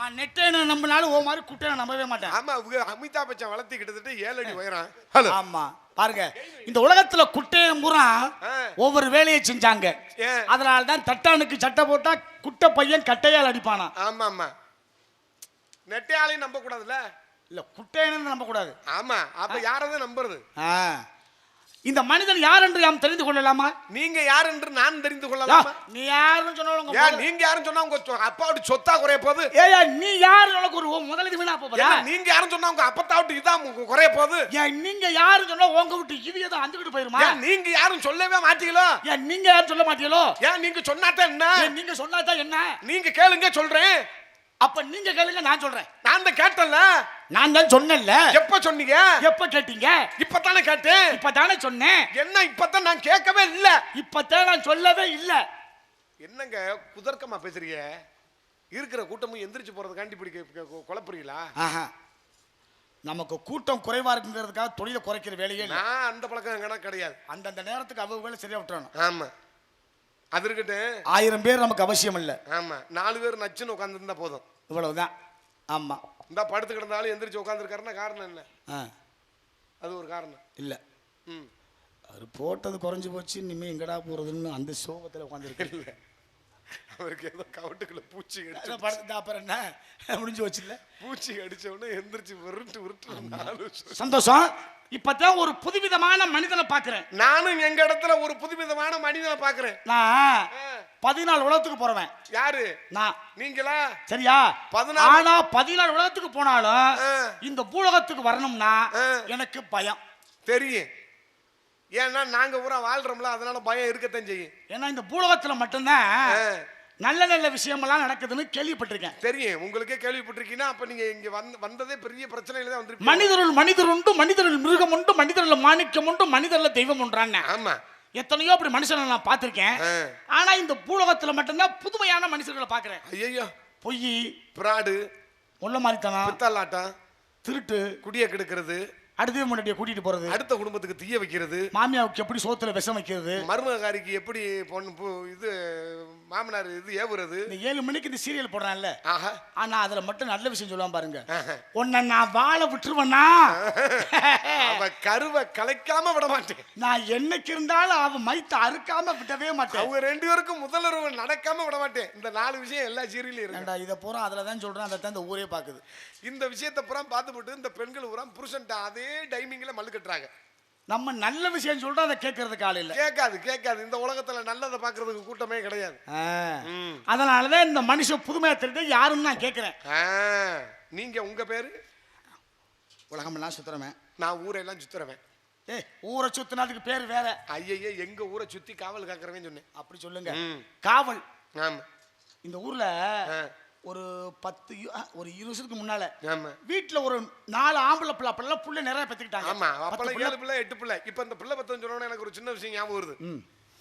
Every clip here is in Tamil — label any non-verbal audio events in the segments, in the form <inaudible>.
நான் நெட்டேன்னு நம்பினாலும் ஓ மாதிரி குட்டையை நம்பவே மாட்டேன். ஆமா அவங்க அமிதாப் பச்சன் வளர்த்தி கிட்டத்தட்ட ஏழு அடி உயரம். ஹலோ. ஆமா பாருங்க. இந்த உலகத்துல குட்டையை பூரா. ஒவ்வொரு வேலையை செஞ்சாங்க? அதனால தான் தட்டானுக்கு சட்டை போட்டா குட்டை பையன் கட்டையால் அடிப்பானா? ஆமா ஆமா. நெட்டையாலையும் நம்ப கூடாதுல்ல இல்ல குட்டையன்னு நம்ப கூடாது ஆமா அப்ப யாரதான் நம்புறது. இந்த மனிதன் யார் என்று நாம் தெரிந்து கொள்ளலாமா? நீங்க யார் என்று நான் தெரிந்து கொள்ளலாமா? நீ யாருன்னு சொன்னாலும் ஏன் நீங்க யாரும் சொன்னா உங்க அப்பாவோட சொத்தா குறைய போகுது? ஏயா நீ யாரு உனக்கு ஒரு முதலீடு வீணா ஏன் நீங்க யாரும் சொன்னா உங்க அப்பத்தாவிட்டு இதான் உங்க குறைய போகுது. ஏன் நீங்க யாரு சொன்னா உங்க விட்டு இது எதுவும் அந்துக்கிட்டு போயிருமா? ஏன் நீங்க யாரும் சொல்லவே மாட்டீங்களோ? ஏன் நீங்க யாரும் சொல்ல மாட்டீங்களோ? ஏன் நீங்க சொன்னாதான் என்ன? நீங்க சொன்னாதான் என்ன? நீங்க கேளுங்க சொல்றேன். அப்ப நீங்க கேளுங்க நான் சொல்றேன். நான் தான் கேட்டேன்ல. நான் தான் சொன்னேன்ல. எப்ப சொன்னீங்க? எப்ப கேட்டீங்க? இப்பதானே கேட்டேன். இப்பதானே சொன்னேன். என்ன இப்பதான் நான் கேட்கவே இல்ல. இப்பதான் நான் சொல்லவே இல்ல. என்னங்க குதர்க்கமா பேசுறீங்க? இருக்கிற கூட்டமும் எந்திரிச்சு போறதுக்காண்டி இப்படி குழப்புறீங்களா? நமக்கு கூட்டம் குறைவா இருக்குங்கிறதுக்காக தொழிலை குறைக்கிற வேலையே நான் அந்த பழக்கம் கிடையாது. அந்தந்த நேரத்துக்கு அவங்க வேலை சரியா விட்டுறணும் ஆமா. அது இருக்கட்டும் ஆயிரம் பேர் நமக்கு அவசியம் இல்லை. ஆமா நாலு பேர் நச்சுன்னு உட்காந்துருந்தா போதும். இவ்வளவுதான். ஆமா. இந்த படுத்து கிடந்தாலும் எந்திரிச்சு உட்காந்துருக்காருன்னா காரணம் என்ன? அது ஒரு காரணம். இல்ல. ம். அவர் போட்டது குறைஞ்சு போச்சு இனிமே எங்கடா போறதுன்னு அந்த சோகத்துல உட்காந்துருக்கு இல்ல. அவருக்கு ஏதோ கவட்டுக்குள்ள பூச்சி படத்தை அப்புறம் என்ன? முடிஞ்சு வச்சு இல்ல பூச்சி கடிச்ச உடனே எந்திரிச்சு விருட்டு விருட்டு. சந்தோஷம். இப்பதான் ஒரு புதுவிதமான மனிதனை பாக்குறேன் நானும் எங்க இடத்துல ஒரு புதுவிதமான மனிதனை பாக்குறேன் நான் பதினாலு உலகத்துக்கு போறவன். யாரு? நான். நீங்களா? சரியா? பதினாலு- ஆனா பதினாலு உலகத்துக்கு போனாலும். இந்த பூலகத்துக்கு வரணும்னா. எனக்கு பயம். தெரியும். ஏன்னா நாங்க பூரா வாழ்றோம்ல அதனால பயம் இருக்கத்தான் செய்யும். ஏன்னா இந்த பூலகத்துல மட்டும்தான் நல்ல நல்ல விஷயமெல்லாம் நடக்குதுன்னு கேள்விப்பட்டிருக்கேன். தெரியும். உங்களுக்கே கேள்விப்பட்டிருக்கீங்கன்னா அப்ப நீங்க இங்க வந்து வந்ததே பெரிய பிரச்சனையில தான் வந்திருப்பீங்க. மனிதருள் மனிதர் உண்டு மனிதருள் மிருகம் உண்டு மனிதருள் மாணிக்கம் உண்டு மனிதர்ல தெய்வம் உண்டான்னு ஆமா. எத்தனையோ அப்படி மனுஷனை நான் பார்த்திருக்கேன். ஆனா இந்த பூலகத்துல மட்டும்தான் புதுமையான மனுஷர்களை பார்க்கிறேன். ஐயோ பொய் பிராடு முள்ள மாதிரித்தனம் பித்தலாட்டம் திருட்டு குடிய கெடுக்கிறது அடுத்த முன்னாடியே கூட்டிட்டு போறது. அடுத்த குடும்பத்துக்கு தீய வைக்கிறது. மாமியாவுக்கு எப்படி சோத்துல விஷம் வைக்கிறது. மருமகாரிக்கு எப்படி பொண்ணு இது மாமனார் இது ஏவுறது. இந்த ஏழு மணிக்கு இந்த சீரியல் போடுறான்ல. ஆனா அதுல மட்டும் நல்ல விஷயம் சொல்லுவான் பாருங்க. உன்னை நான் வாழ விட்டுருவேனா? அவ கருவை கலைக்காம விட மாட்டேன். நான் என்னைக்கு இருந்தாலும் அவன் மைத்த அறுக்காம விடவே மாட்டேன். அவங்க ரெண்டு பேருக்கும் முதலுறவு நடக்காம விட மாட்டேன். இந்த நாலு விஷயம் எல்லா சீரியலையும் இருக்கு. இதை பூரா அதுல தான் சொல்றேன் அதை தான் இந்த ஊரே பாக்குது இந்த விஷயத்தை புறம் பார்த்து போட்டு இந்த பெண்கள் பூரா புருஷன்ட்ட அதே டைமிங்ல மல்லு கட்டுறாங்க. நம்ம நல்ல விஷயம் சொல்றோம் அதை கேட்கறதுக்கு ஆள் இல்ல. கேட்காது கேட்காது. இந்த உலகத்துல நல்லதை பாக்குறதுக்கு கூட்டமே கிடையாது. அதனாலதான் இந்த மனுஷன் புதுமையா தெரிஞ்சு யாருன்னு நான் கேட்கிறேன். நீங்க உங்க பேரு? உலகமெல்லாம் சுத்துறவன். நான் ஊரெல்லாம் சுத்துறவன். ஏய் ஊரை சுத்தினதுக்கு பேர் வேற. ஐயையே எங்க ஊரை சுத்தி காவல் காக்குறவன் சொன்னேன். அப்படி சொல்லுங்க. காவல். ஆமா. இந்த ஊர்ல. ஒரு பத்து ஒரு இருபது வருஷத்துக்கு முன்னால வீட்டுல ஒரு நாலு ஆம்பளை பிள்ளை அப்பெல்லாம் புள்ள நிறைய பெத்துக்கிட்டாங்க. ஆமா அப்பெல்லாம் புள்ள- ஏழு பிள்ளை எட்டு பிள்ளை. இப்ப இந்த பிள்ளை பத்தம் சொன்னோட எனக்கு ஒரு சின்ன விஷயம் ஞாபகம் வருது.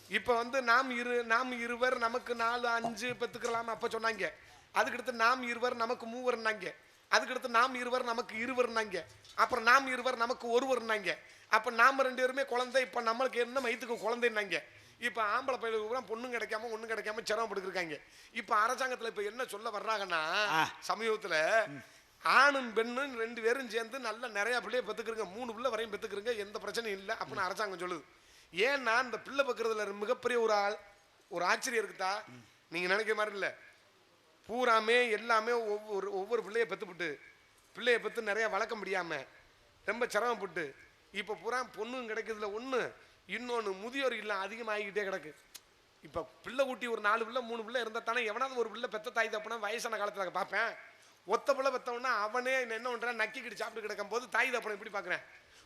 இப்ப வந்து நாம் இரு நாம் இருவர் நமக்கு நாலு அஞ்சு பெத்துக்கலாம் அப்ப சொன்னாங்க. அதுக்கடுத்து நாம் இருவர் நமக்கு மூவர்னாங்க. அதுக்கடுத்து நாம் இருவர் நமக்கு இருவர்னாங்க. அப்புறம் நாம் இருவர் நமக்கு ஒருவர்னாங்க. அப்ப நாம ரெண்டு பேருமே குழந்தை இப்ப நம்மளுக்கு என்ன மைத்துக்கு குழந்தைன்னாங்க. இப்ப ஆம்பளை பையலுக்கு பூரா பொண்ணும் கிடைக்காம ஒண்ணும் கிடைக்காம சிரமப்பட்டுருக்காங்க இப்ப அரசாங்கத்துல இப்ப என்ன சொல்ல வர்றாங்கன்னா. சமீபத்துல ஆணும் பெண்ணும் ரெண்டு பேரும் சேர்ந்து நல்ல நிறைய பிள்ளைய பெத்துக்கிறங்க மூணு பிள்ளை வரையும் பெத்துக்கிறங்க எந்த பிரச்சனையும் இல்லை அப்படின்னு அரசாங்கம் சொல்லுது. ஏன்னா இந்த பிள்ளை பக்கிறதுல மிகப்பெரிய ஒரு ஆள் ஒரு ஆச்சரியம் இருக்குதா? நீங்க நினைக்கிற மாதிரி இல்லை. பூராமே எல்லாமே ஒவ்வொரு ஒவ்வொரு பிள்ளைய பெத்துப்புட்டு பிள்ளைய பெத்து நிறைய வளர்க்க முடியாம ரொம்ப சிரமப்பட்டு இப்போ பூரா பொண்ணும் கிடைக்கிறதுல ஒன்று இன்னொன்று முதியோர் இல்லம் அதிகமாகிக்கிட்டே கிடக்கு. இப்போ பிள்ளை ஊட்டி ஒரு நாலு பிள்ளை மூணு பிள்ளை இருந்தால் தானே எவனாவது ஒரு பிள்ளை பெத்த தாய் தப்புனா வயசான காலத்தில் பார்ப்பேன். ஒத்த பிள்ளை பெத்தவனா அவனே என்ன பண்ணுறான் நக்கிக்கிட்டு சாப்பிட்டு கிடக்கும் போது தாய் தப்பனை எப்படி பார்க்குறேன்?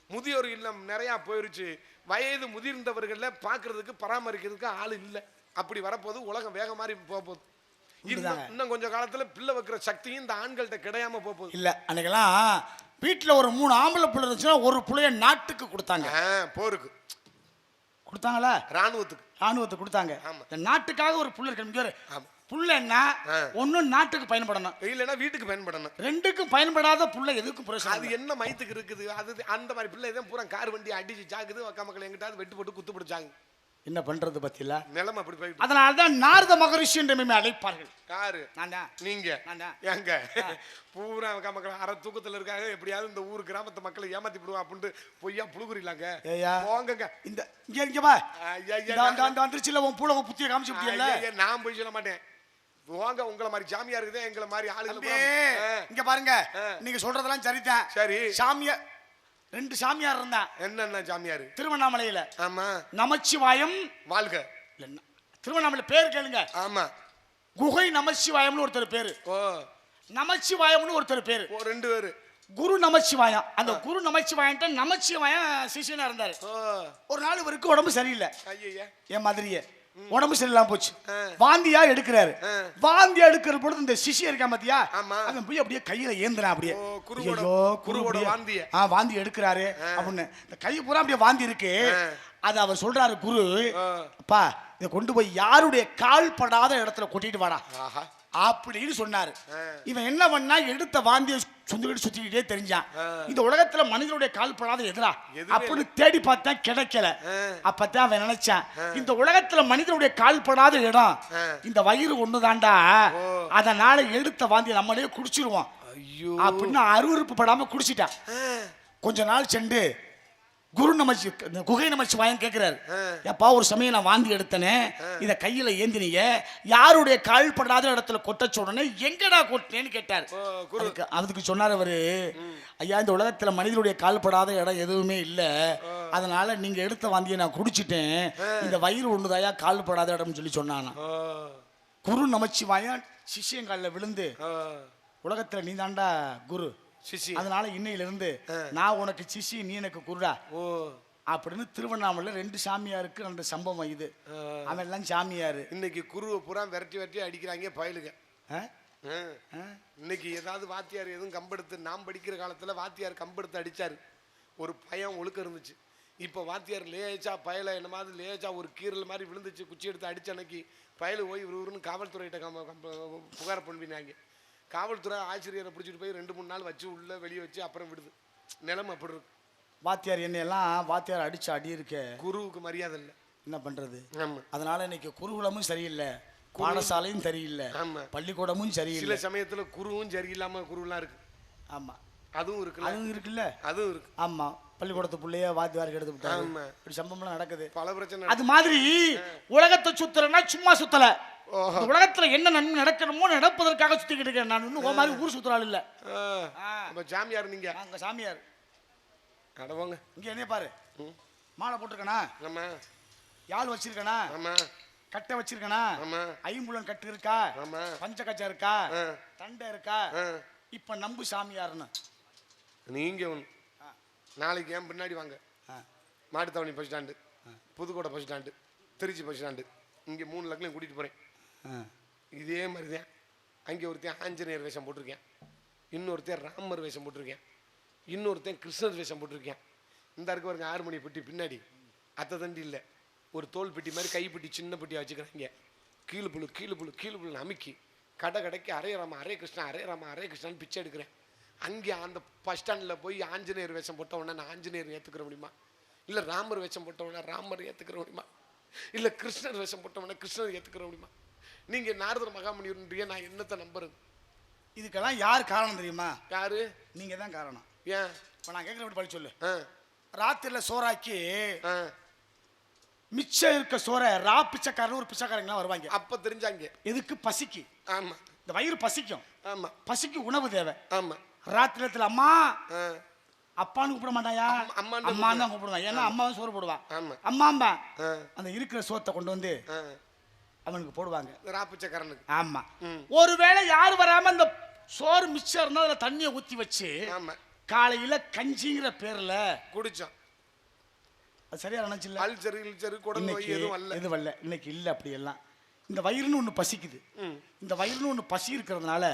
முதியோர் இல்லம் நிறையா போயிருச்சு. வயது முதிர்ந்தவர்களில் பார்க்கறதுக்கு பராமரிக்கிறதுக்கு ஆள் இல்லை. அப்படி வரப்போது உலகம் வேக மாதிரி போக போகுது இன்னும் கொஞ்சம் காலத்துல பிள்ளை வைக்கிற சக்தியும் இந்த ஆண்கள்ட்ட கிடையாம போக போகுது இல்ல அன்னைக்கெல்லாம் வீட்டுல ஒரு மூணு ஆம்பளை பிள்ளை இருந்துச்சுன்னா ஒரு புள்ளைய நாட்டுக்கு கொடுத்தாங்க. போருக்கு. கொடுத்தாங்களா ராணுவத்துக்கு ராணுவத்தை கொடுத்தாங்க. இந்த நாட்டுக்காக ஒரு புள்ள இருக்கு இங்க பாரு. ஆமா. புள்ள என்ன ஆ. ஒண்ணு நாட்டுக்கு பயன்படணும் இல்லைன்னா வீட்டுக்கு பயன்படணும் ரெண்டுக்கும் பயன்படாத புள்ள எதுக்கும் பிரயோஜனம் அது. என்ன மயத்துக்கு இருக்குது அது அந்த மாதிரி பிள்ளை தான் பூரா கார் வண்டி அடிச்சு சாக்குது அக்கா மக்கள் எங்கிட்டாவது வெட்டு போட்டு குத்து பிடிச்சாங்க என்ன பண்றது பத்தியில நிலைமை அப்படி போயிட்டு அதனால தான் நாரத மகரிஷி என்று அழைப்பார்கள். யாரு? நீங்க. எங்க பூரா மக்கள் அரை தூக்கத்துல இருக்காங்க. எப்படியாவது இந்த ஊர் கிராமத்து மக்களை ஏமாத்தி விடுவோம் அப்படின்ட்டு பொய்யா புழுகுறீங்களாங்க. போங்கங்க. இந்த இங்க இங்க அந்த வந்துருச்சுல உன் பூல புத்திய காமிச்சு ஐயா, நான் போய் சொல்ல மாட்டேன். போங்க உங்களை மாதிரி ஜாமியா இருக்குது எங்களை மாதிரி ஆளுகளை தம்பி, பூரா- ஆ, இங்க பாருங்க. நீங்க சொல்றதெல்லாம் சரிதான். சரி. சாமியார் ரெண்டு சாமியார் இருந்தான் என்னென்ன ஜாமியாரு திருவண்ணாமலையில. ஆமா. நமச்சிவாயம். வாழ்க. திருவண்ணாமலை பேர் கேளுங்க. ஆமா. குகை நமச்சிவாயம்னு ஒருத்தர் பேரு. ஓ. நமச்சிவாயம்னு ஒருத்தர் பேரு. ஓ ரெண்டு பேரு. குரு நமச்சிவாயம். அந்த குரு நமச்சிவாயன்ட்ட நமச்சிவாயம் சிஷியனா இருந்தாரு. ஓ. ஒரு நாள் இவருக்கு உடம்பு சரியில்லை. ஐயா என் மாதிரியே. உடம்பு சரியில்லாம போச்சு. வாந்தியா எடுக்கிறாரு. வாந்தியா எடுக்கிற பொழுது இந்த சிஷி இருக்கான் பாத்தியா. அவன் போய் அப்படியே கையில ஏந்துறான் அப்படியே ஓ, குருவோட- வாந்திய. ஆ வாந்தி எடுக்கிறாரு அப்படின்னு இந்த கை பூரா அப்படியே வாந்தி இருக்கு. அது அவர் சொல்றாரு குரு. அப்பா இதை கொண்டு போய் யாருடைய கால் படாத இடத்துல கொட்டிட்டு வாடா அப்படின்னு சொன்னாரு. இவன் என்ன பண்ணா எடுத்த வாந்திய சுந்துக்கிட்டு சுத்திக்கிட்டே தெரிஞ்சான். இந்த உலகத்துல மனிதனுடைய கால் படாத எதிரா? அப்படின்னு தேடி பார்த்தா கிடைக்கல. அப்பதான் அவன் நினைச்சான் இந்த உலகத்துல மனிதனுடைய கால் படாத இடம். இந்த வயிறு ஒண்ணுதான்டா. அதனால எடுத்த வாந்திய நம்மளே குடிச்சிருவோம். ஐயோ. அப்படின்னு அருவருப்பு படாம குடிச்சிட்டான். கொஞ்ச நாள் சென்று குரு நமச்சி குகை நமச்சி வாயன் கேட்கிறாரு. எப்பா ஒரு சமயம் நான் வாந்தி எடுத்தனே இத கையில ஏந்தினீங்க யாருடைய கால் படாத இடத்துல கொட்டச்ச உடனே எங்கடா கொட்டினேன்னு கேட்டார். அதுக்கு அதுக்கு சொன்னார் அவரு ஐயா இந்த உலகத்துல மனிதனுடைய கால் படாத இடம் எதுவுமே இல்ல. அதனால நீங்க எடுத்த வாந்தியை நான் குடிச்சிட்டேன். இந்த வயிறு ஒண்ணுதாயா கால் படாத இடம்னு சொல்லி சொன்னானா. குரு நமச்சிவாயன் சிஷியங்காலில் விழுந்து. உலகத்துல நீ தாண்டா குரு. சிசி. அதனால இன்னையில இருந்து நான் உனக்கு சிஷி நீ எனக்கு குருடா. ஓ. அப்படின்னு திருவண்ணாமலையில் ரெண்டு சாமியாருக்கு ரெண்டு சம்பவம் இது. அவன் எல்லாம் சாமியாரு. இன்னைக்கு குருவை பூரா விரட்டி விரட்டி அடிக்கிறாங்க பயலுங்க? இன்னைக்கு ஏதாவது வாத்தியார் எதுவும் கம்பெடுத்து நாம் படிக்கிற காலத்துல வாத்தியார் கம்பெடுத்து அடிச்சாரு. ஒரு பயம் ஒழுக்க இருந்துச்சு. இப்போ வாத்தியார் லேச்சா பயல என்ன மாதிரி லேச்சா ஒரு கீரல் மாதிரி விழுந்துச்சு குச்சி எடுத்து அடிச்ச அன்னைக்கு பயலு போய் இவருன்னு காவல்துறையிட்ட புகார் பண்ணினாங்க காவல்துறை ஆசிரியரை பிடிச்சிட்டு போய் ரெண்டு மூணு நாள் வச்சு உள்ள வெளியே வச்சு அப்புறம் விடுது. நிலைமை அப்படி இருக்கு. வாத்தியார் என்னையெல்லாம் வாத்தியார் அடிச்ச அடி இருக்க குருவுக்கு மரியாதை இல்லை. என்ன பண்றது? ஆமா. அதனால இன்னைக்கு குருகுலமும் சரியில்லை. பாடசாலையும் சரியில்லை. ஆமா. பள்ளிக்கூடமும் சில சரியில்லை. சமயத்துல குருவும் சரியில்லாம குருவெல்லாம் இருக்கு. ஆமா. அதுவும் இருக்குல்ல? அதுவும் இருக்குல்ல? அதுவும் இருக்கு. ஆமா. பள்ளிக்கூடத்து பிள்ளைய வாத்தியாருக்கு எடுத்து விட்டாங்க. இப்படி சம்பவம்லாம் நடக்குது. பல பிரச்சனை அது மாதிரி உலகத்தை சுத்துறேன்னா சும்மா சுத்தல. உலகத்துல என்ன நன்மை நடக்கணுமோ நடப்பதற்காக சுத்திக்கிட்டு இருக்கேன். நான் இன்னும் உன் மாதிரி ஊர் சுத்துறாள் இல்ல. அப்ப சாமியார் நீங்க. நாங்க சாமியார். அடவாங்க இங்க என்ன பாரு. மாலை போட்டிருக்கனா? ஆமா. யாழ் வச்சிருக்கனா? ஆமா. கட்டை வச்சிருக்கனா? ஐம்புலன் கட்டு இருக்கா? ஆமா. பஞ்சகச்சம் இருக்கா. தண்டை இருக்கா. இப்ப நம்பு சாமியார்னு. நீங்க ஒண்ணு. நாளைக்கு ஏன் பின்னாடி வாங்க. Mattuthavani bus stand Pudukkottai bus stand Trichy bus stand. இங்கே மூணு லக்கிலையும் கூட்டிகிட்டு போகிறேன். இதே மாதிரி தான் அங்கே ஒருத்தன் ஆஞ்சநேயர் வேஷம் போட்டிருக்கேன். இன்னொருத்தன் ராமர் வேஷம் போட்டிருக்கேன். இன்னொருத்தன் கிருஷ்ணர் வேஷம் போட்டிருக்கேன். இந்த இருக்க பாருங்க ஆறு மணி பெட்டி பின்னாடி. அத்தை தண்டி இல்லை. ஒரு தோல் பெட்டி மாதிரி கைப்பெட்டி சின்ன பெட்டியாக வச்சுக்கிறாங்க. கீழே புழு கீழே புழு கீழு புழு அமைக்கி கடை கடைக்கு array Rama array Krishna array Rama array கிருஷ்ணான்னு பிச்சை எடுக்கிறேன். அங்கே அந்த பஸ் ஸ்டாண்டில் போய் ஆஞ்சநேயர் வேஷம் போட்ட உடனே நான் ஆஞ்சநேயர் ஏற்றுக்கிற முடியுமா? இல்லை ராமர் வேஷம் போட்ட உடனே ராமர் ஏற்றுக்கிற முடியுமா? இல்லை கிருஷ்ணர் வேஷம் போட்ட உடனே கிருஷ்ணர் ஏற்றுக்கிற முடியுமா? நீங்கள் நாரதர் மகாமணின்றீங்க நான் என்னத்தை நம்புறது? இதுக்கெல்லாம் யார் காரணம் தெரியுமா? யாரு? நீங்க தான் காரணம். ஏன்? இப்ப நான் கேட்குற படி சொல்லு. ஆ. ராத்திரில சோறாக்கி மிச்சம் இருக்க சோறை ரா பிச்சைக்காரன் ஒரு பிச்சைக்காரங்களாம் வருவாங்க. அப்போ தெரிஞ்சாங்க. எதுக்கு? பசிக்கு. ஆமாம் இந்த வயிறு பசிக்கும். ஆமாம் பசிக்கு உணவு தேவை. ஆமாம் ராத்திரத்துல அம்மா அப்பான்னு கூப்பிட மாட்டாயா? அம்மா- தான் கூப்பிடுவான். ஏன்னா அம்மா தான் சோறு போடுவான். அம்மாம்பா அந்த இருக்கிற சோத்தை கொண்டு வந்து அவனுக்கு போடுவாங்க. ராப்பிச்சக்காரனுக்கு ஆமா. ஒருவேளை யார் வராம அந்த சோறு மிச்சம் இருந்தா அதுல தண்ணியை ஊத்தி வச்சு ஆமா. காலையில கஞ்சிங்கிற பேர்ல குடிச்சோம். அது சரியா நினைச்சில்ல? அல்சரு இல்சரு குடல் நோய் எதுவும் வரல. இது வரல. இன்னைக்கு இல்ல அப்படி எல்லாம் இந்த வயிறுன்னு ஒண்ணு பசிக்குது. இந்த வயிறுன்னு ஒண்ணு பசி இருக்கிறதுனால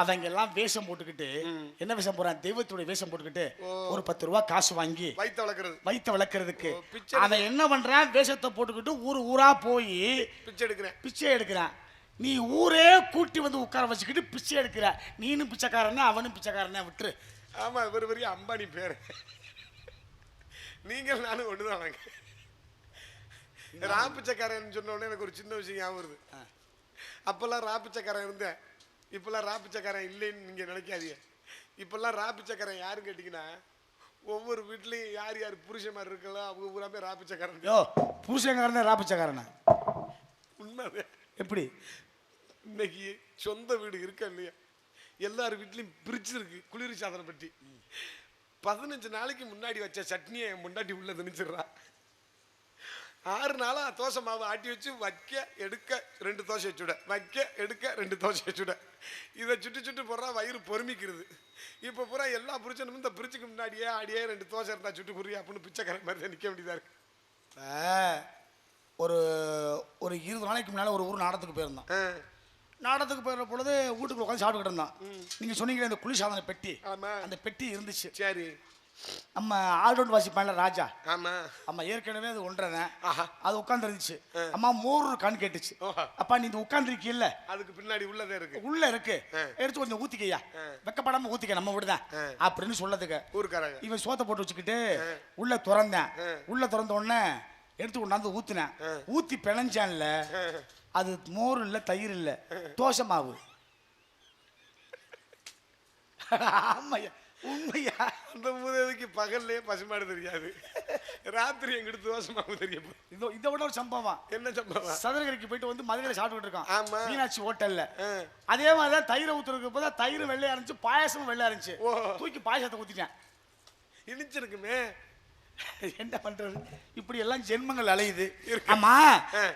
அவங்க எல்லாம் வேஷம் போட்டுக்கிட்டு என்ன வேஷம் போறான் தெய்வத்துடைய வேஷம் போட்டுக்கிட்டு ஒரு பத்து ரூபா காசு வாங்கி வயிற்ற வளர்க்குறது. வயிற்ற பிச்சை அவன் என்ன பண்றான்? வேஷத்தை போட்டுக்கிட்டு ஊர் ஊரா போய் பிச்சை எடுக்கிறேன். பிச்சை எடுக்கிறான். நீ ஊரே கூட்டி வந்து உட்கார வச்சுக்கிட்டு பிச்சை எடுக்கிற. நீனும் பிச்சைக்காரனே அவனும் பிச்சைக்காரனே விட்டுரு. ஆமா இவர் பெரிய அம்பானி பேர். நீங்கள் நானும் ஒன்று தான் ராப்பிச்சக்காரன் சொன்ன உடனே எனக்கு ஒரு சின்ன விஷயம் ஞாபகம் வருது. அப்பெல்லாம் ராப்பிச்சக்காரன் இருந்தேன். இப்பெல்லாம் ராப்பிச்சக்காரன் இல்லைன்னு நீங்க நினைக்காதீங்க. இப்பெல்லாம் ராப்பிச்சக்காரன் யாருன்னு கேட்டீங்கன்னா ஒவ்வொரு வீட்லயும் யார் யார் புருஷன் இருக்கலாம் அவங்க பூராமே ராப்பிச்சக்காரன். யோ பூசங்காரன் ராப்பிச்சக்காரனா? உண்மை எப்படி? இன்னைக்கு சொந்த வீடு இருக்கா இல்லையா? எல்லார் வீட்லயும் பிரிச்சு இருக்கு குளிர் சாதனம் பெட்டி பதினஞ்சு நாளைக்கு முன்னாடி வச்ச சட்னியை என் முன்னாடி உள்ள திணிச்சிடுறா. ஆறு நாளா தோசை மாவு ஆட்டி வச்சு வைக்க எடுக்க ரெண்டு தோசை வச்சுட வைக்க எடுக்க ரெண்டு தோசை வச்சுட இதை சுட்டு சுட்டு போடுறா வயிறு பொறுமிக்கிறது. இப்போ பூரா எல்லா புரிச்சனும் இந்த பிரிச்சுக்கு முன்னாடியே ஆடியே ரெண்டு தோசை இருந்தா சுட்டு புரிய அப்படின்னு பிச்சைக்காரன் மாதிரி தான் நிற்க வேண்டியதா இருக்கு. ஒரு ஒரு இருபது நாளைக்கு முன்னால் ஒரு ஊர் நாடகத்துக்கு போயிருந்தோம் நாடகத்துக்கு போயிடுற பொழுது வீட்டுக்குள்ள உட்காந்து சாப்பிட்டுக்கிட்டு இருந்தோம் நீங்கள் சொன்னீங்களே இந்த குளிர்சாதன பெட்டி. ஆமா. அந்த பெட்டி இருந்துச்சு. சரி. நம்ம ஆல்ரவுண்ட் வாசிப்பான்ல ராஜா. ஆமா. அம்மா ஏற்கனவே அது ஒன்றரை. ஆஹா. அது உட்கார்ந்து இருந்துச்சு அம்மா மோர் இருக்கான்னு கேட்டுச்சு. அப்பா நீ இந்த உட்காந்துருக்கீல்ல அதுக்கு பின்னாடி உள்ளதே இருக்கு. உள்ள இருக்கு. எடுத்து கொஞ்சம் ஊத்திக்கையா வெக்கப்படாம ஊத்திக்க நம்ம விடுதான் அப்படின்னு சொல்லதுக்கு ஊருக்காரங்க. இவன் சோத்தை போட்டு வச்சுக்கிட்டு உள்ள திறந்தேன். உள்ள திறந்த உடனே எடுத்து கொண்டாந்து ஊத்துனேன். ஊத்தி பிணைஞ்சான்ல அது மோர் இல்ல தயிர் இல்ல. தோசை மாவு. <laughs> ஆமாய்யா. உண்மையா அந்த மூதேவிக்கு பகல்லே பசுமாடு தெரியாது. ராத்திரி எங்கிட்ட தோசமாவும் தெரியும். இதோ இதை விட ஒரு சம்பவம். என்ன சம்பவம்? சதுரகிரிக்கு போயிட்டு வந்து மதுரையில் சாப்பிட்டுட்டு இருக்கோம் ஆமா. மீனாட்சி ஹோட்டல்ல. அதே மாதிரி தான் தயிரை ஊத்துறதுக்கு போதா தயிர் வெள்ளையா இருந்துச்சு பாயாசமும் வெள்ளையா இருந்துச்சு. ஓ. தூக்கி பாயாசத்தை ஊத்திட்டேன். இனிச்சிருக்குமே. என்ன பண்றது? இப்படி எல்லாம் ஜென்மங்கள் அலையுது. ஆமா.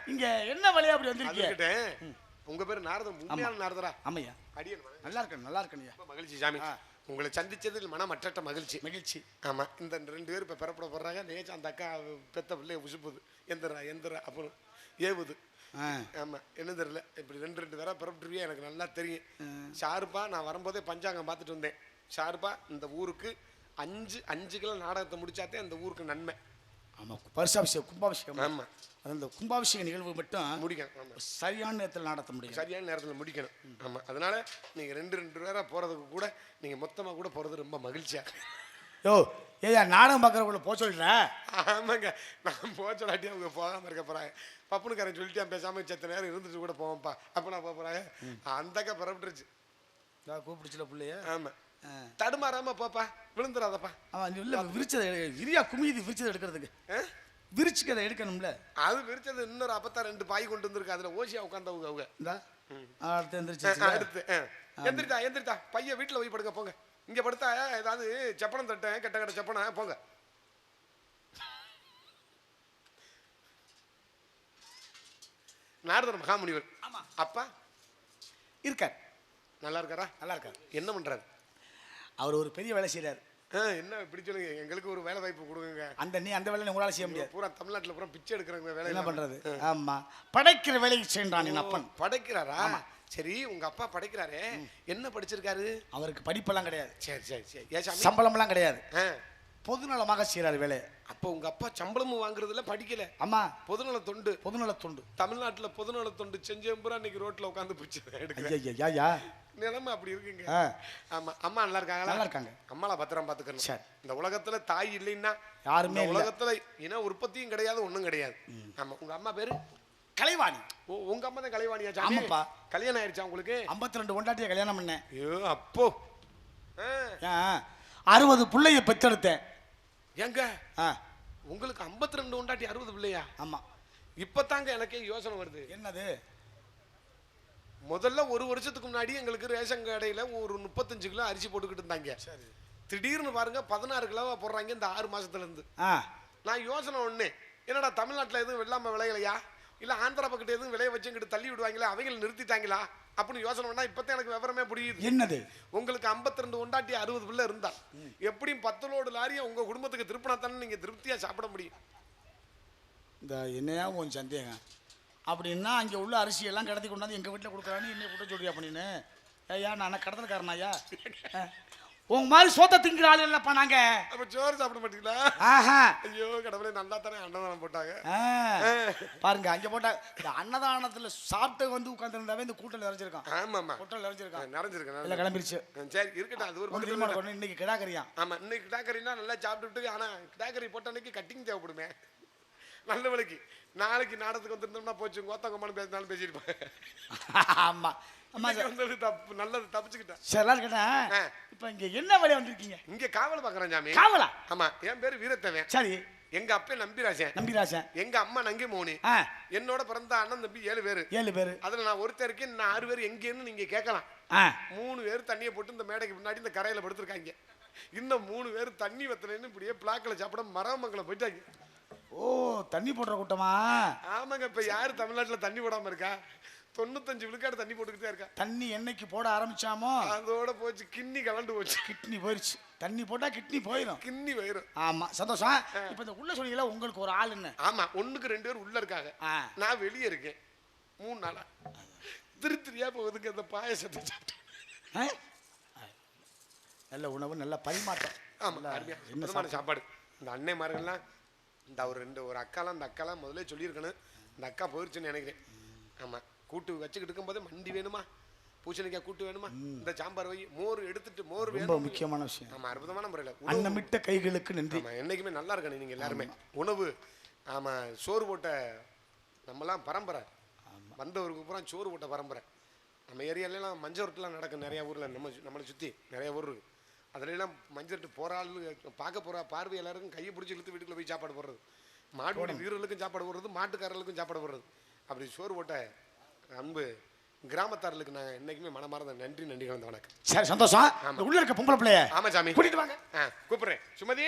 இங்க என்ன வழியா அப்படி வந்திருக்கீங்க உங்க பேரு நாரதம் உண்மையான நாரதரா? ஆமையா. அடியன். நல்லா இருக்கணும் நல்லா ரொம்ப மகிழ்ச்சி சாமி. உங்களை சந்திச்சதில் மனமற்ற மகிழ்ச்சி. மகிழ்ச்சி. ஆமா இந்த ரெண்டு பேரும் இப்ப பிறப்பட போடுறாங்க நேச்சு அந்த அக்கா பெத்த பிள்ளைய உசுப்புது. எந்திரா எந்திரா அப்புறம் ஏவுது. ஆ. ஆமா என்ன தெரியல. இப்படி ரெண்டு ரெண்டு பேரா பிறப்பிட்டுருவியா? எனக்கு நல்லா தெரியும். ஷார்ப்பா நான் வரும்போதே பஞ்சாங்கம் பார்த்துட்டு வந்தேன். ஷார்ப்பா இந்த ஊருக்கு அஞ்சு அஞ்சு கிலோ நாடகத்தை முடிச்சாத்தே அந்த ஊருக்கு நன்மை. ஆமா பரிசாபிஷேகம் கும்பாபிஷேகம். ஆமா. அது அந்த கும்பாபிஷேக நிகழ்வு மட்டும் முடிக்கணும் சரியான நேரத்தில் நடத்த முடியும். சரியான நேரத்தில் முடிக்கணும். ஆமா. அதனால நீங்க ரெண்டு ரெண்டு பேரா போறதுக்கு கூட நீங்க மொத்தமா கூட போறது ரொம்ப மகிழ்ச்சியா யோ ஏயா நாடகம் பார்க்குறவங்கள போக சொல்ற ஆமாங்க. நான் போச்சலாட்டி அவங்க போகாம இருக்க போறாங்க. பப்புனுக்காரன் சொல்லிட்டு பேசாம செத்த நேரம் இருந்துட்டு கூட போவோம்ப்பா. அப்ப நான் போக போறாங்க அந்த அக்கா பரப்பிட்டுருச்சு கூப்பிடுச்சுல பிள்ளைய? ஆமா. தடுமாறாம போப்பா. விழுந்துடாதப்பா அவன் இல்ல விரிச்சதை இரியா குமியுது விரிச்சதை எடுக்கிறதுக்கு? விரிச்சுக்கு அதை எடுக்கணும்ல. அது விரிச்சது இன்னொரு அப்பத்தா ரெண்டு பாய் கொண்டு வந்திருக்கு. அதுல ஓசியா உட்காந்தவங்க அவங்க. இந்தா. அடுத்து எந்திரிச்சு அடுத்து ஆ. எந்திரித்தா எந்திரித்தா. பையன் வீட்டுல போய் படுங்க போங்க. இங்க படுத்தா ஏதாவது செப்பனம் தட்டேன் கெட்ட கெட்ட செப்பனம் போங்க. நாரதர் மகாமுனிவர். அப்பா. இருக்கார். நல்லா இருக்காரா? நல்லா இருக்கார். என்ன பண்றாரு? அவர் ஒரு பெரிய வேலை செய்றாரு. ஆ, என்ன இப்படி சொல்லுங்க? எங்களுக்கு ஒரு வேலை வாய்ப்பு கொடுங்க அந்த நீ அந்த வேலையை உங்களால செய்ய முடியாது. பூரா தமிழ்நாட்டுல பூரா பிச்சை எடுக்கிறவங்க வேலை என்ன இல்லாம. பண்றது? ஆமா. படைக்கிற வேலையை செய்யறான் என் அப்பன். படைக்கிறாரா? சரி உங்க அப்பா படைக்கிறாரே. என்ன படிச்சிருக்காரு? அவருக்கு படிப்பெல்லாம் கிடையாது. சரி சரி சரி. சம்பளம்லாம் கிடையாது. பொதுநலமாக செய்யறாரு வேலையை. அப்போ உங்க அப்பா சம்பளமும் வாங்குறதுல படிக்கல. ஆமா. பொதுநல தொண்டு. பொதுநல தொண்டு. தமிழ்நாட்டுல பொதுநல தொண்டு செஞ்சேன் பூரா இன்னைக்கு ரோட்ல உட்காந்து பிடிச்சி எடுக்கிறேன். நிலைமை அப்படி இருக்குங்க. ஆமா அம்மா நல்லா இருக்காங்களா? நல்லா இருக்காங்க. அம்மாளை பத்திரம் பாத்துக்கணும். சரி. இந்த உலகத்துல தாய் இல்லைன்னா யாருமே. உலகத்துல இன உற்பத்தியும் கிடையாது ஒண்ணும் கிடையாது. ஆமா உங்க அம்மா பேரு? கலைவாணி. ஓ உங்க அம்மா தான் கலைவாணியா ஆமாப்பா. கல்யாணம் ஆயிடுச்சா உங்களுக்கு? ஐம்பத்தி ரெண்டு கொண்டாட்டிய கல்யாணம் பண்ணேன். ஐயோ அப்போ. அறுபது பிள்ளைய பெற்றெடுத்தேன். ஏங்க? ஆ. உங்களுக்கு 52 ரெண்டு உண்டாட்டி அறுபது பிள்ளையா? ஆமா. இப்பதாங்க எனக்கே யோசனை வருது. என்னது? முதல்ல ஒரு வருஷத்துக்கு முன்னாடி எங்களுக்கு ரேஷன் கடையில ஒரு முப்பத்தஞ்சு கிலோ அரிசி போட்டுக்கிட்டு இருந்தாங்க. திடீர்னு பாருங்க பதினாறு கிலோவா போடுறாங்க இந்த ஆறு மாசத்துல இருந்து ஆ. நான் யோசனை ஒண்ணு என்னடா தமிழ்நாட்டுல எதுவும் வெள்ளாம விளையலையா? இல்ல ஆந்திரா பக்கத்து எதுவும் விளைய வச்சுங்கிட்டு தள்ளி விடுவாங்களா? அவங்க நிறுத்திட்டாங்களா? அப்படின்னு யோசனை பண்ணா இப்பதான் எனக்கு விவரமே புரியுது. என்னது? உங்களுக்கு 52 ரெண்டு உண்டாட்டி அறுபது பிள்ளை இருந்தா எப்படியும் பத்து லோடு லாரியை உங்க குடும்பத்துக்கு திருப்பினா தானே நீங்க திருப்தியா சாப்பிட முடியும். இந்த என்னையா உன் சந்தேகம்? அப்படின்னா அங்கே உள்ள அரிசி எல்லாம் கடத்தி கொண்டாந்து எங்கள் வீட்டில் கொடுக்குறான்னு என்னை கூட்ட சொல்றியா அப்படின்னு ஐயா நான் கடத்தல்காரனாயா ஆ. உங்க மாதிரி சோத்த திங்கிற ஆள் இல்லைப்பா நாங்க. அப்ப சோறு சாப்பிட மாட்டீங்களா? ஆஹா. ஐயோ கடவுளே நல்லா தானே அன்னதானம் போட்டாங்க. பாருங்க அங்க போட்டா இந்த அன்னதானத்துல சாப்பிட்டு வந்து உட்காந்துருந்தாவே இந்த கூட்டம் நிறைஞ்சிருக்கான் ஆமாமா கூட்டம் நிறைஞ்சிருக்கான் நிறைஞ்சிருக்கேன் எல்லாம் கிளம்பிருச்சு. சரி இருக்கட்டும் அது ஒரு பக்கத்துல? இன்னைக்கு கிடாக்கறியான் ஆமா இன்னைக்கு கிடாக்கறினா நல்லா சாப்பிட்டுட்டு ஆனா கிடாக்கறி போட்ட அன்னைக்கு கட்டிங் தேவைப்படுமே. நல்ல விலைக்கு. நாளைக்கு நாடகத்துக்கு வந்திருந்தோம்னா போச்சு. கோத்தங்கம்மானு பேசினாலும் பேசியிருப்பேன் ஆமா. வந்தது தப்பு நல்லது தப்பிச்சுக்கிட்டேன். சரி கேட்டேன். இப்போ இங்க என்ன வேலையா வந்திருக்கீங்க? இங்க காவல் பாக்குறேன் சாமி. காவலா? ஆமா என் பேரு வீரத்தவன். சரி. எங்க அப்பே நம்பிராசன். நம்பிராசன். எங்க அம்மா நங்கி மோனி என்னோட பிறந்த அண்ணன் தம்பி ஏழு பேரு. ஏழு பேரு. அதுல நான் ஒருத்தர் இருக்கேன் இன்னும் ஆறு பேர் எங்கேன்னு நீங்க கேட்கலாம். மூணு பேர் தண்ணியை போட்டு இந்த மேடைக்கு முன்னாடி இந்த கரையில படுத்திருக்காங்க. இன்னும் மூணு பேர் தண்ணி வத்தலைன்னு இப்படியே பிளாக்கில் சாப்பிட மரமங்கலம் போயிட்டாங்க. ஓ தண்ணி போடுற கூட்டமா? ஆமாங்க இப்ப யாரு தமிழ்நாட்டுல தண்ணி போடாம இருக்கா? தொண்ணூத்தஞ்சு விழுக்காடு தண்ணி போட்டுக்கிட்டே இருக்கா? தண்ணி என்னைக்கு போட ஆரம்பிச்சாமோ? அதோட போச்சு கிண்ணி கலண்டு போச்சு. கிட்னி போயிருச்சு. தண்ணி போட்டா கிட்னி போயிடும் கிண்ணி வயிறும் ஆமா சந்தோஷம்? இப்போ இந்த உள்ள சொன்னீங்களா உங்களுக்கு ஒரு ஆள் என்ன? ஆமா ஒண்ணுக்கு ரெண்டு பேர் உள்ள இருக்காங்க. நான் வெளியே இருக்கேன். மூணு நாளா. திரு திருயா போகுதுங்க அந்த பாயசத்தை சாப்பிட்டு. ஆ? நல்ல உணவு நல்ல பரிமாற்றம். ஆமா என்ன சாப்பாடு. இந்த அன்னைமார்கள்லாம் இந்த ஒரு ரெண்டு ஒரு அக்காலாம் இந்த அக்காலாம் முதல்ல சொல்லியிருக்கணும். இந்த அக்கா போயிருச்சுன்னு நினைக்கிறேன். ஆமா கூட்டு வச்சுக்கிட்டு இருக்கும்போது மண்டி வேணுமா? பூசணிக்காய் கூட்டு வேணுமா? இந்த சாம்பார் வை மோர் எடுத்துட்டு மோர் ரொம்ப வேணும் முக்கியமான விஷயம். ஆமா அற்புதமான முறையில். அன்னமிட்ட கைகளுக்கு நன்றி. ஆமா என்னைக்குமே நல்லா இருக்கணும் நீங்க எல்லாருமே. உணவு ஆமா சோறு போட்ட நம்மலாம் பரம்பரை. வந்தவருக்கு பூரா சோறு போட்ட பரம்பரை. நம்ம ஏரியாலலாம் மஞ்சள் ரொட்டெலாம் நடக்கும் நிறைய ஊர்ல நம்ம நம்மளை சுத்தி நிறைய ஊர் இருக்கு. அதுல எல்லாம் மஞ்சள் ஆளு பார்க்க போற பார்வை எல்லாருக்கும் கையை பிடிச்சி இழுத்து வீட்டுக்குள்ள போய் சாப்பாடு போடுறது. மாட்டு வீரர்களுக்கும் சாப்பாடு போடுறது மாட்டுக்காரர்களுக்கும் சாப்பாடு போடுறது. அப்படி சோறு போட்ட அன்பு கிராமத்தார்களுக்கு நான் என்னைக்குமே மனமார்ந்த நன்றி நன்றி கலந்த வணக்கம். சரி சந்தோஷம். உள்ள இருக்க பொம்பளை பிள்ளைய ஆமா சாமி. கூட்டிட்டு வாங்க. கூப்பிடுறேன். சுமதி!